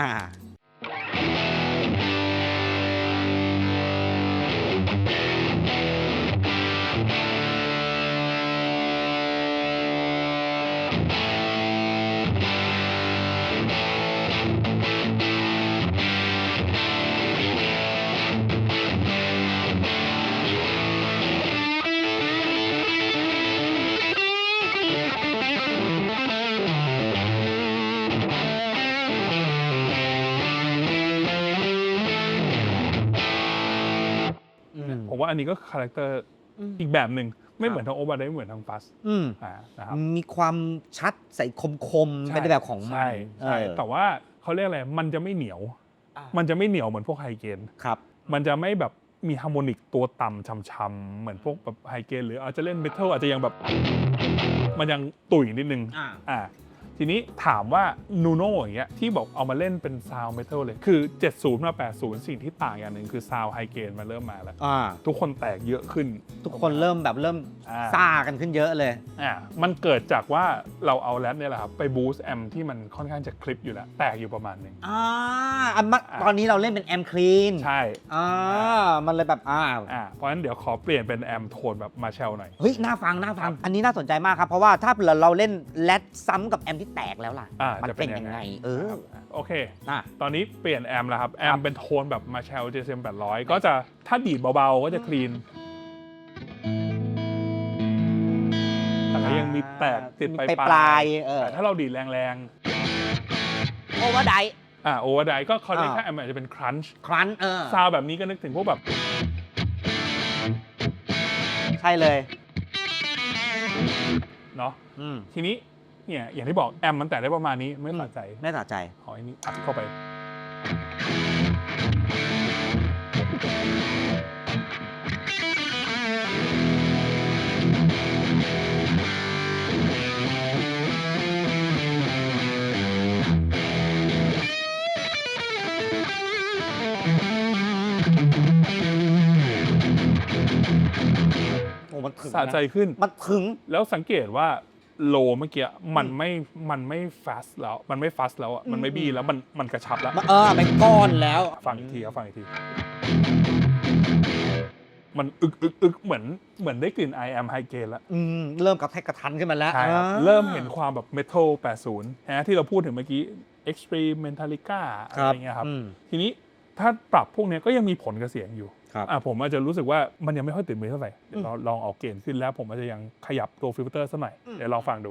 Speaker 1: อ่าอืม
Speaker 2: ผมว่าอันนี้ก็คาแรคเตอร์
Speaker 1: อืม
Speaker 2: อีกแบบหนึ่งไม่เหมือนทางโอเวอร์ไดไม่เหมือนทางฟัส
Speaker 1: อืม
Speaker 2: อ่านะครับ
Speaker 1: มีความชัดใส่คมคมๆ
Speaker 2: ใช่
Speaker 1: เป็นแบบของมัน
Speaker 2: ใช่ใช่
Speaker 1: เออ
Speaker 2: แต่ว่าเขาเรียกอะไรมันจะไม่เหนียว
Speaker 1: อ่า
Speaker 2: มันจะไม่เหนียวเหมือนพวกไฮเกน
Speaker 1: ครับ
Speaker 2: มันจะไม่แบบมีฮาร์โมนิกตัวต่ำช่ำๆเหมือนพวกแบบไฮเกนหรืออาจจะเล่นเมทัลอาจจะยังแบบ มันยังตุ๋ยนิดนึง
Speaker 1: อ่า
Speaker 2: อ่า ทีนี้ถามว่านูโน่อย่างเงี้ยที่บอกเอามาเล่นเป็นซาวเมทัลเลย คือ 70 มา 80 สิ่งที่ต่างอย่างหนึ่งคือซาวไฮเกนมันเริ่มมาแล้ว
Speaker 1: อ่า
Speaker 2: ทุกคนแตกเยอะขึ้น
Speaker 1: ทุกคนเริ่มแบบเริ่ม
Speaker 2: อ่า
Speaker 1: ซ่ากันขึ้นเยอะเลย
Speaker 2: อ่ามันเกิดจากว่าเราเอาแรดเนี่ยแหละครับ ไปบูสต์แอมที่มันค่อนข้างจะคลิปอยู่แล้ว แตกอยู่ประมาณหนึ่ง
Speaker 1: อ่าอันมาตอนนี้เราเล่นเป็นแอมคลีน
Speaker 2: ใช่
Speaker 1: อ่ามันเลยแบบอ่า
Speaker 2: อ่าเพราะฉะนั้นเดี๋ยวขอเปลี่ยนเป็นแอมโทนแบบมาเชลหน่อย
Speaker 1: เฮ้ย น่าฟัง น่าฟัง
Speaker 2: ครับ
Speaker 1: อันนี้น่าสนใจมากครับ เพราะว่าถ้าเราเราเล่นแรดซ้ำกับแอมที่แตกแล้วล่ะ
Speaker 2: อ่า
Speaker 1: มัน
Speaker 2: จะ
Speaker 1: เป็
Speaker 2: เป็นน
Speaker 1: ยังไง เออ
Speaker 2: ครับโอเค
Speaker 1: อะ
Speaker 2: ตอนนี้เปลี่ยนแอมแล้วครับ แอมเป็นโทนแบบมาเชล JSM 800 ก็จะถ้าดีดเบาๆ ก็จะคลีน แต่ก็ยังมีแตกติดไป
Speaker 1: ไปปลายเออ
Speaker 2: แต่ถ้าเราดีดแรง
Speaker 1: โอเวอร์ได
Speaker 2: ๆ อ่าโอเวอร์ไดก็เขาเรียก
Speaker 1: อ่า
Speaker 2: แค่แอมอาจจะเป็นครันช์
Speaker 1: ครันเออ
Speaker 2: ซาวแบบนี้ก็นึกถึงพวกแบบ
Speaker 1: ใช่เลย
Speaker 2: เนาะ
Speaker 1: อืม
Speaker 2: ทีนี้ เนี่ยอย่างที่บอกแอมมันแตกได้ประมาณนี้ไม่ตัดใจ
Speaker 1: ไม่ตัดใจ
Speaker 2: ขออันนี้อัดเข้าไป
Speaker 1: โอ้มันถึง
Speaker 2: สะใจ
Speaker 1: นะ
Speaker 2: ขึ้น
Speaker 1: มันถึง
Speaker 2: แล้วสังเกตว่า โลเมื่อกี้มันไม่มันไม่ฟาสแล้ว มันไม่ฟาสแล้วอะมันไม่บี้แล้วมันมันกระชับแล้ว
Speaker 1: มันเออเป็นก้อนแล้ว
Speaker 2: ฟังอีกทีครับฟังอีกที มันอึกอึกอึกเหมือนเหมือนได้กลิ่น I am high gain แล้ว
Speaker 1: อืมเริ่มกระแทกกระทันขึ้นมาแล้ว
Speaker 2: ใช่ครับ
Speaker 1: อ่า
Speaker 2: เริ่มเห็นความแบบ metal 80นะที่เราพูดถึงเมื่อกี้ extreme mentalica อะไรเงี้ยครับ
Speaker 1: อืม
Speaker 2: ทีนี้ถ้าปรับพวกเนี้ยก็ยังมีผลกับเสียงอยู่
Speaker 1: ครับ
Speaker 2: อะผมอาจจะรู้สึกว่ามันยังไม่ค่อยตื่นมือเท่าไหร่เดี๋ยวเราลองเอาเกณฑ์ขึ้นแล้ว ผมอาจจะยังขยับตัวฟิลเตอร์สักหน่อย
Speaker 1: อืม
Speaker 2: เดี๋ยวลองฟังดู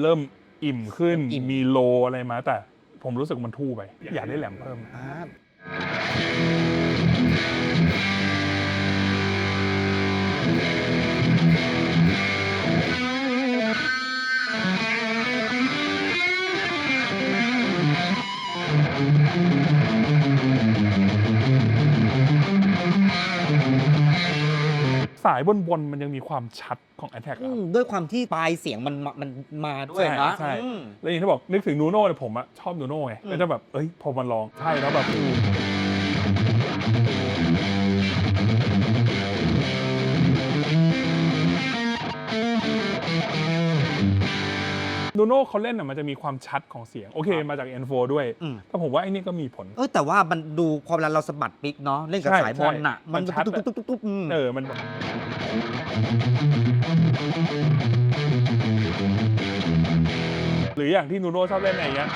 Speaker 2: เริ่มอิ่มขึ้น
Speaker 1: อิ่ม
Speaker 2: มีโลอะไรมาแต่ผมรู้สึกมันทู่ไป อยากได้แหลมเพิ่ม
Speaker 1: อ่า
Speaker 2: สายบนๆมันยังมีความชัดของ Attack
Speaker 1: อื
Speaker 2: อะค
Speaker 1: ม
Speaker 2: รับ
Speaker 1: ด้วยความที่ปลายเสียงมันมามันมาด้วย
Speaker 2: ใช่
Speaker 1: นะ
Speaker 2: ใช่
Speaker 1: อืม
Speaker 2: แล้วอย่างที่บอกนึกถึงนูโน่เนี่ยผมอะชอบนูโน่ไง
Speaker 1: อืม
Speaker 2: แล้วจะแบบเอ้ยพอมันลองใช่แล้วแบบนู โน่เขาเล่นอะมันจะมีความชัดของเสียง โอเคมาจาก N4 ด้วย
Speaker 1: อืม
Speaker 2: แต่ผมว่าไอ้นี่ก็มีผล
Speaker 1: เออแต่ว่ามันดูพอเวลาเราสะบัดปิกเนาะเล่นกับ
Speaker 2: ใช่
Speaker 1: สายบอลน่ะ
Speaker 2: ใช่
Speaker 1: มัน
Speaker 2: มันชัด
Speaker 1: ตุ๊บตุ๊บตุ๊บตุ๊บอืม
Speaker 2: เออมันแบบหรืออย่างที่นูโน่ชอบเล่นอะไรเงี้ย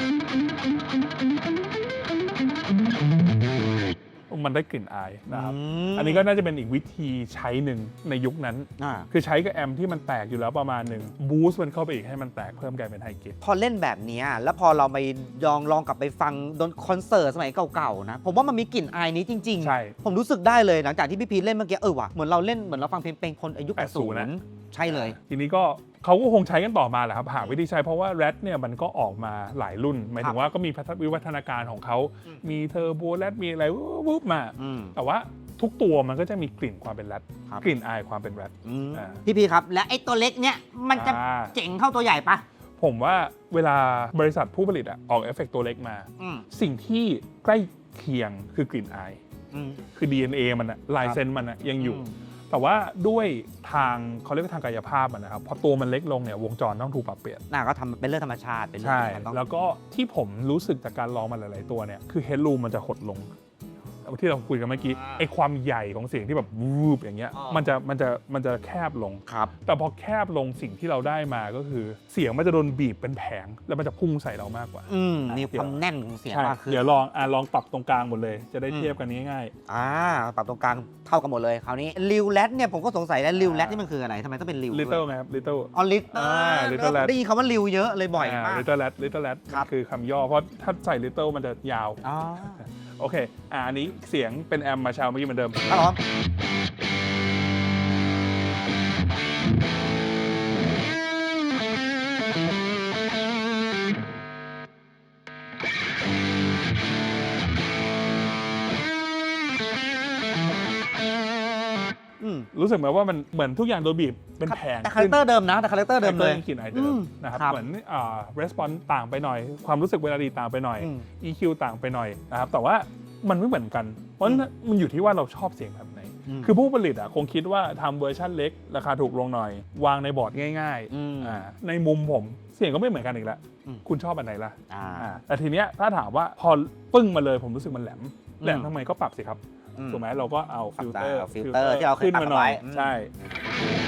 Speaker 2: มันได้กลิ่นอายนะครับ
Speaker 1: ม
Speaker 2: อันนี้ก็น่าจะเป็นอีกวิธีใช้หนึ่งในยุคนั้น
Speaker 1: อ่า
Speaker 2: คือใช้กับแอมที่มันแตกอยู่แล้วประมาณหนึ่งบูสต์มันเข้าไปอีกให้มันแตกเพิ่มกลายเป็นไฮเกต
Speaker 1: พอเล่นแบบเนี้ยแล้วพอเราไปยองลองกลับไปฟังดนคอนเสิร์ตสมัยเก่าๆนะ ผมว่ามันมีกลิ่นอายนี้จริงๆ
Speaker 2: ใช่
Speaker 1: ผมรู้สึกได้เลยหลังจากที่พี่พีทเล่นเมื่อกี้เออว่ะเหมือนเราเล่นเหมือนเราฟังเพลงเพลงคนอายุ
Speaker 2: 80นะ
Speaker 1: 80ใช่เลย
Speaker 2: ทีนี้ก็เขาก็คงใช้กันต่อมาแหละครับหาวิธีใช้เพราะว่าแรดเนี่ยมันก็ออกมาหลายรุ่น หมายถึงว่าก็มีพัฒวิวัฒนาการของเขา
Speaker 1: อืม
Speaker 2: มีเทอร์โบแรดมีอะไรวุบๆมา
Speaker 1: อืม
Speaker 2: แต่ว่าทุกตัวมันก็จะมีกลิ่นความเป็นแรด
Speaker 1: ครับ
Speaker 2: กลิ่นอายความเป็นแรด
Speaker 1: อืม
Speaker 2: อ่า
Speaker 1: พี่พีครับ และไอ้ตัวเล็กเนี่ยมันจะ
Speaker 2: อ่า
Speaker 1: เจ๋งเข้าตัวใหญ่ปะ
Speaker 2: ผมว่าเวลาบริษัทผู้ผลิตอะออกเอฟเฟกต์ตัวเล็กมา
Speaker 1: อืม
Speaker 2: สิ่งที่ใกล้เคียงคือกลิ่นอาย
Speaker 1: อืม
Speaker 2: คือ DNA มันอะลายเซ็นมันอะยังอยู่
Speaker 1: อืม
Speaker 2: แต่ว่าด้วยทางเขาเรียกว่าทางกายภาพมันนะครับพอตัวมันเล็กลงเนี่ยวงจรต้องถูกปรับเปลี่ยน
Speaker 1: น่าก็ทำเป็นเรื่องธรรมชาติเป็นเรื่
Speaker 2: ใช่
Speaker 1: ที่มันต้อง
Speaker 2: แล้วก็ที่ผมรู้สึกจากการลองมาหลาย ๆ ตัวเนี่ยคือเฮดรูมมันจะหดลง ที่เราคุยกันเมื่อกี้
Speaker 1: อ่า
Speaker 2: ไอความใหญ่ของเสียงที่แบบวูบอย่างเงี้ย
Speaker 1: อ่ามั
Speaker 2: มันจะมันจะมันจะแคบลง
Speaker 1: ครับ
Speaker 2: แต่พอแคบลงสิ่งที่เราได้มาก็คือ เสียงมันจะโดนบีบเป็นแผงแล้วมันจะพุ่งใส่เรามากกว่า
Speaker 1: อืมมีความแน่นของเสียง
Speaker 2: ใช่
Speaker 1: มากขึ้น
Speaker 2: เดี๋ยวลองอะลองปรับตรงกลางหมดเลย จะได้
Speaker 1: อืม
Speaker 2: เทียบกันง่าย
Speaker 1: อ่าปรับตรงกลางเท่ากันหมดเลยคราวนี้ริวแรดเนี่ยผมก็สงสัยแล้วริวแรดนี่มันคืออะไรทำไมต้องเป็นริว
Speaker 2: ๆ little ไหมครับ little
Speaker 1: อ๋อลิต
Speaker 2: อ่า little rat
Speaker 1: ได้ยินคำว่าริวเยอะเลยบ่อยมาก
Speaker 2: little rat little rat
Speaker 1: ครับ
Speaker 2: คือคำย่อเพราะถ้าใส่ little มันจะยาว
Speaker 1: อ๋อ
Speaker 2: โอเค อ่าอันนี้เสียงเป็นแอมมาชาวเมื่อกี้เหมือนเดิม
Speaker 1: ครับผมอื
Speaker 2: รู้สึกไหมว่ามันเหมือนทุกอย่างโดนบีบเป็นแผง
Speaker 1: แต่คาแรคเตอร์เดิมนะแต่คาแรคเตอร์เดิมเลย
Speaker 2: กลิ่นไอ
Speaker 1: อื
Speaker 2: เดิม
Speaker 1: ม
Speaker 2: นะครับ
Speaker 1: ครับ
Speaker 2: เหมือนอ่า response ต่างไปหน่อย ความรู้สึกเวลาดีต่างไปหน่อย
Speaker 1: อืม
Speaker 2: EQ ต่างไปหน่อยนะครับแต่ว่ามันไม่เหมือนกัน เพราะฉะนั้นมันอยู่ที่ว่าเราชอบเสียงแบบไหน
Speaker 1: ม
Speaker 2: คือผู้ผลิตอะคงคิดว่าทำเวอร์ชันเล็ก ราคาถูกลงหน่อย วางในบอร์ดง่าย
Speaker 1: อืม
Speaker 2: ๆอ่าในมุมผมเสียงก็ไม่เหมือนกันอีกแล้ว
Speaker 1: อืม
Speaker 2: คุณชอบอันไหนล่ะ
Speaker 1: อ่า
Speaker 2: อ่าแต่ทีเนี้ยถ้าถามว่าพอปึ้งมาเลยผมรู้สึกมันแหลม
Speaker 1: อืม
Speaker 2: แหลมทำไมก็ปรับสิครับ
Speaker 1: อืม
Speaker 2: ถูกไหมเราก็เอา
Speaker 1: ปรับ
Speaker 2: ฟิลเตอร์
Speaker 1: เอาฟิลเตอร์ที่เราเคย
Speaker 2: ขึ้นมาหน่อย
Speaker 1: ปรับเอาไว้อืม
Speaker 2: ใช่พอ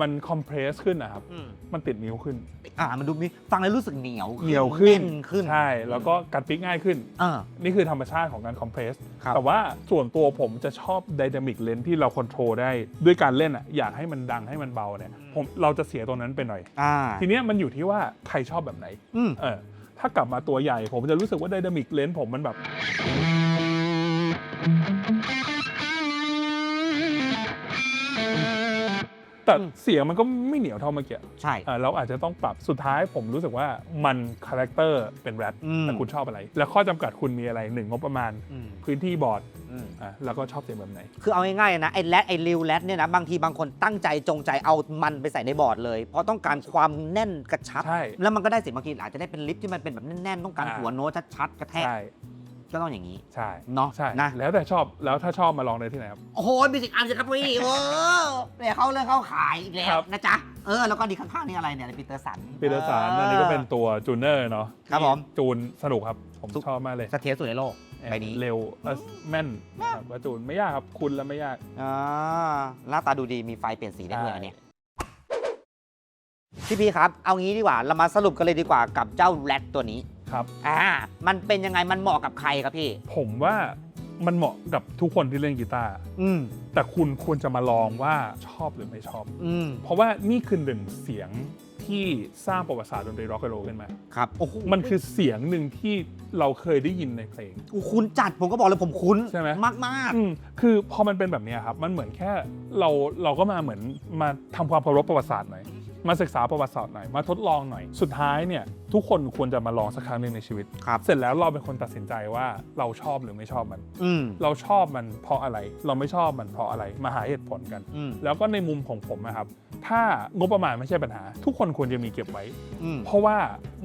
Speaker 2: มันคอมเพรสขึ้นนะครับ
Speaker 1: อืม
Speaker 2: มันติดนิ้วขึ้น
Speaker 1: อ่ามันดูมีฟังแล้วรู้สึกเหนียว
Speaker 2: เหนียวขึ้น
Speaker 1: แขึ้น
Speaker 2: ใช่ แล้วก็การปิกง่ายขึ้น
Speaker 1: อ่า
Speaker 2: นี่คือธรรมชาติของการคอมเพรส
Speaker 1: ครับ
Speaker 2: แต่ว่าส่วนตัวผมจะชอบไดนามิกเลนที่เราคอนโทรลได้ด้วยการเล่นอะ อยากให้มันดังให้มันเบาเนี่ย ผมเราจะเสียตรงนั้นไปหน่อย
Speaker 1: อ่า
Speaker 2: ทีเนี้ยมันอยู่ที่ว่าใครชอบแบบไหน
Speaker 1: อืม
Speaker 2: เออ ถ้ากลับมาตัวใหญ่ผมจะรู้สึกว่าไดนามิกเลนผมมันแบบ แต่เสียงมันก็ไม่เหนียวเท่าเมื่อกี้
Speaker 1: ใช่
Speaker 2: อ่าเราอาจจะต้องปรับสุดท้ายผมรู้สึกว่ามันคาแรคเตอร์เป็นแรด
Speaker 1: อืม
Speaker 2: แต่คุณชอบอะไร แล้วข้อจำกัดคุณมีอะไรหนึ่งงบประมาณ
Speaker 1: อืม
Speaker 2: พื้นที่บอร์ด
Speaker 1: อืม
Speaker 2: อะแล้วก็ชอบเสียงแบบไหน
Speaker 1: คือเอาง่ายๆนะไอ้แรดไอ้ริวแรดเนี่ยนะบางทีบางคนตั้งใจจงใจเอามันไปใส่ในบอร์ดเลย เพราะต้องการความแน่นกระชับ
Speaker 2: ใช่
Speaker 1: แล้วมันก็ได้เสียงบางทีอาจจะได้เป็นลิฟที่มันเป็นแบบแน่นๆ ต้องการ
Speaker 2: อ่า
Speaker 1: หัวโน้ตชัดๆกระแทก
Speaker 2: ใช่
Speaker 1: ก็ต้องอย่างนี้
Speaker 2: ใช่
Speaker 1: เนาะ
Speaker 2: ใช่
Speaker 1: นะ
Speaker 2: แล้วแต่ชอบแล้วถ้าชอบมาลองได้ที่ไหนครับ
Speaker 1: โอ้โหมิวสิกอาร์มสิครับพี่โอ้เดี๋ยวเขาเรื่องเข้าขายอีกแล้
Speaker 2: ควรับ
Speaker 1: นะจ๊ะ เออ แล้วก็ดีข้างๆนี่อะไรเนี่ยปีเตอร์สัน
Speaker 2: ปีเตอร์สันอันนี้ก็เป็นตัวจูเนอร์เนาะ
Speaker 1: ครับผม
Speaker 2: จูนสนุกครับ ผม
Speaker 1: ทุก
Speaker 2: ชอบมากเลย
Speaker 1: เสถียรสุดในโลกใบนี้
Speaker 2: เร็วเอ่อแม่นนะครับว่าจูนไม่ยากครับคุณแล้วไม่ยาก
Speaker 1: อ่าหน้าตาดูดีมีไฟเปลี่ยนสีได้ด้วย
Speaker 2: ใช่
Speaker 1: อันเนี้ยพี่พีครับ เอางี้ดีกว่าเรามาสรุปกันเลยดีกว่ากับเจ้าแรดตัวนี้
Speaker 2: ครับ
Speaker 1: อ่า มันเป็นยังไงมันเหมาะกับใครครับพี่
Speaker 2: ผมว่ามันเหมาะกับทุกคนที่เล่นกีตาร์
Speaker 1: อืม
Speaker 2: แต่คุณควรจะมาลองว่าชอบหรือไม่ชอบ
Speaker 1: อืม
Speaker 2: เพราะว่านี่คือหนึ่งเสียงที่สร้างประวัติศาสตร์ดนตรีร็อกโรขึ้นมา
Speaker 1: ครับ โอ้โห
Speaker 2: มันคือเสียงหนึ่งที่เราเคยได้ยินในเพลง
Speaker 1: โอ้คุ้นจัดผมก็บอกเลยผมคุ้น
Speaker 2: ใช่ไหม
Speaker 1: มากมาก
Speaker 2: อืมคือพอมันเป็นแบบเนี้ยครับ มันเหมือนแค่เราเราก็มาเหมือนมาทำความเคารพประวัติศาสตร์หน่อย มาศึกษาประวัติศาสตร์หน่อยมาทดลองหน่อย สุดท้ายเนี่ยทุกคนควรจะมาลองสักครั้งหนึ่งในชีวิต
Speaker 1: ครับ
Speaker 2: เสร็จแล้วเราเป็นคนตัดสินใจว่าเราชอบหรือไม่ชอบมัน
Speaker 1: อืม
Speaker 2: เราชอบมันเพราะอะไร เราไม่ชอบมันเพราะอะไรมาหาเหตุผลกัน
Speaker 1: อืม
Speaker 2: แล้วก็ในมุมของผมนะครับ ถ้างบประมาณไม่ใช่ปัญหา ทุกคนควรจะมีเก็บไว้
Speaker 1: อืม
Speaker 2: เพราะว่า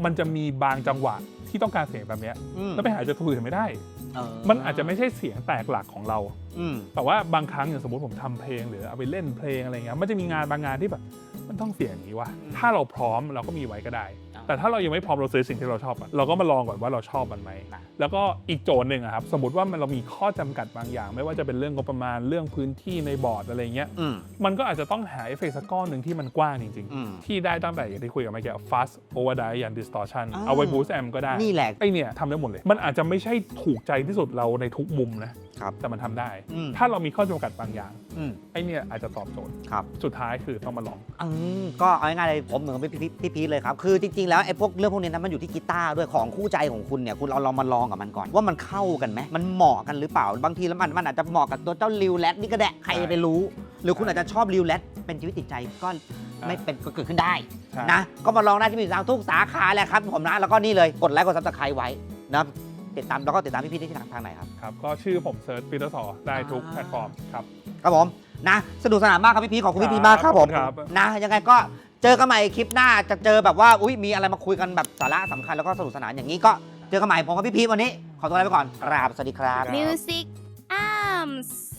Speaker 2: มันจะมีบางจังหวะที่ต้องการเสียงแบบเนี้ย
Speaker 1: อืม
Speaker 2: แล้วไปหาจากตัวอื่นไม่ได้
Speaker 1: เออ
Speaker 2: มันอาจจะไม่ใช่เสียงแตกหลักของเรา
Speaker 1: อืม
Speaker 2: แต่ว่าบางครั้งอย่างสมมติผมทำเพลงหรือเอาไปเล่นเพลงอะไรเงี้ยมันจะมีงานบางงานที่แบบ มันต้องเสียงอย่างนี้ว่ะ
Speaker 1: อืม
Speaker 2: ถ้าเราพร้อมเราก็มีไว้ก็ได้
Speaker 1: อ่า
Speaker 2: แต่ถ้าเรายังไม่พร้อมเราซื้อสิ่งที่เราชอบอะเราก็มาลองก่อนว่าเราชอบมันไหม
Speaker 1: นะ
Speaker 2: แล้วก็อีกโจทย์หนึ่งอะครับสมมติว่ามันเรามีข้อจำกัดบางอย่าง ไม่ว่าจะเป็นเรื่องงบประมาณเรื่องพื้นที่ในบอร์ดอะไรเงี้ย
Speaker 1: อืม
Speaker 2: มันก็อาจจะต้องหาเอฟเฟกต์สักก้อนหนึ่งที่มันกว้างจริง
Speaker 1: อืม
Speaker 2: ๆที่ได้ตั้งแต่อย่างที่คุยกันเมื่อกี้ fast overdrive ยัน distortion
Speaker 1: อ่า
Speaker 2: เอาไว้ boost amp ก็ได้
Speaker 1: นี่แหละ
Speaker 2: ไอเนี่ยทำได้หมดเลย มันอาจจะไม่ใช่ถูกใจที่สุดเราในทุกมุมนะ
Speaker 1: ครับ
Speaker 2: แต่มันทำได้
Speaker 1: อืม
Speaker 2: ถ้าเรามีข้อจำกัดบางอย่าง
Speaker 1: อืม
Speaker 2: ไอเนี่ยอาจจะตอบโจทย์
Speaker 1: ครับ
Speaker 2: สุดท้ายคือต้องมาลอง
Speaker 1: อืมก็เอาง่ายๆเลยผมเหมือนพี่พี่พี่พีชเลยครับ คือจริงๆแล้วไอ้พวกเรื่องพวกนี้นะมันอยู่ที่กีตาร์ด้วยของคู่ใจของคุณเนี่ยคุณเราลองมาลองกับมันก่อน ว่ามันเข้ากันไหมมันเหมาะกันหรือเปล่าบางทีแล้วมันมันอาจจะเหมาะกับตัวเจ้าริวแรดนี่ก็ได้ใครจะไปรู้ หรือคุณอาจจะชอบริวแรดเป็นชีวิตจิตใจก็ไม่เป็นก็เกิดขึ้นได้
Speaker 2: ใช่
Speaker 1: นะก็มาลองได้ที่มีทางทุกสาขาแหละครับผมนะแล้วก็นี่เลยกดไลค์กดซับสไครต์ไว้นะ ติดตามแล้วก็ติดตามพี่พีชได้ที่ทางทางไหนครับ
Speaker 2: ครับ ก็ชื่อผมเซิร์ชปีเตอร์สอได้ทุก
Speaker 1: อ่า
Speaker 2: แพลตฟอร์มครับ
Speaker 1: ครับผมนะสนุกสนานมากครับพี่พีชขอบคุณพี่พีชมากครับผม
Speaker 2: ครับ
Speaker 1: นะยังไงก็เจอกันใหม่คลิปหน้าจะเจอแบบว่าอุ้ยมีอะไรมาคุยกันแบบสาระสำคัญแล้วก็สนุกสนานอย่างนี้ก็เจอกันใหม่ผมกับพี่พีชวันนี้ ขอตัวลาไปก่อนกราบสวัสดีครับ
Speaker 3: Music Arms